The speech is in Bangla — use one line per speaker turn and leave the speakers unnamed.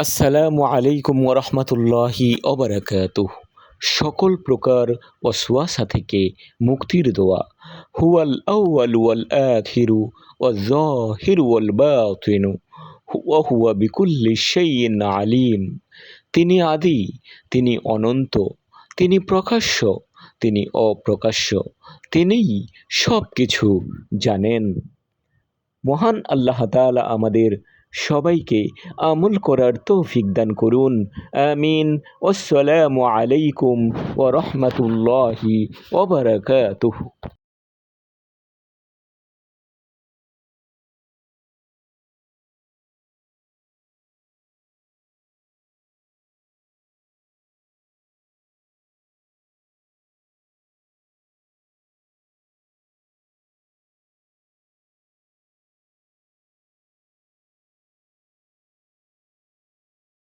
আসসালামু আলাইকুম ওরহমতুল্লাহি অবরাকাতুহ সকল প্রকার ওয়াসওয়াসা থেকে মুক্তির দোয়া। হুয়াল আউয়াল ওয়াল আখিরু ওয়াল জাহিরু ওয়াল বাতিনু। ওয়া হুয়া বিকুল্লি শাইইন আলিম। তিনি আদি, তিনি অনন্ত, তিনি প্রকাশ্য, তিনি অপ্রকাশ্য, তিনিই সব কিছু জানেন। মহান আল্লাহ তাআলা আমাদের সবাইকে আমল করার তৌফিক দান করুন। আমিন। আসসালামু আলাইকুম ওরহমতুল্লাহি রাহমাতুল্লাহি ওয়া বারাকাতুহু।